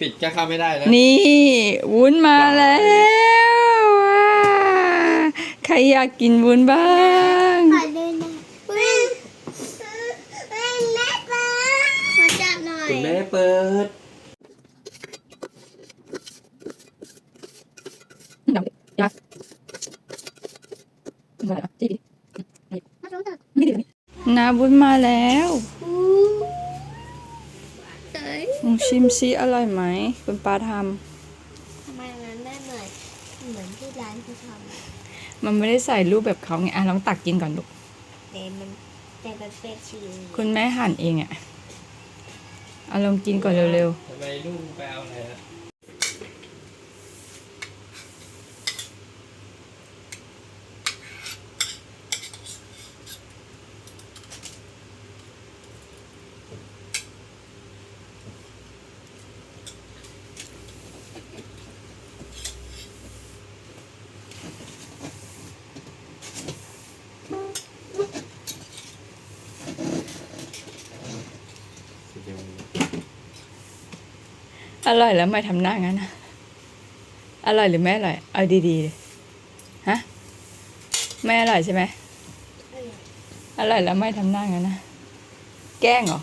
ปิดก็เข้าไม่ได้แล้วนี่ วุ้นมาแล้วว้าใครอยากกินวุ้นบ้าง ขอดูหน่อยแม่แม่แม่ปลาขอจับหน่อยคุณแม่เปิดอยากมาดูเถอะนาวุ้นมาแล้ว อู้เอ้ยลองชิมซิอร่อยไหมคุณป้าททำไมมันไม่เหมือนเหมือนที่ร้านเขาทำอะำมันไม่ได้ใส่รูปแบบเขาไงอะลองตักกินก่อนลูกแต่มันแต่มันเป็นชีสคุณแม่หั่นเองอะเอาลองกินก่อนเร็วทำไมลูกไปเอาอะไรอะ อร่อยแล้วไม่ทำหน้างั้นนะอร่อยหรือไม่อร่อย เอาดีๆเลยฮะไม่อร่อยใช่ไหมอร่อยแล้วไม่ทำหน้างั้นนะ แกล้งเหรอ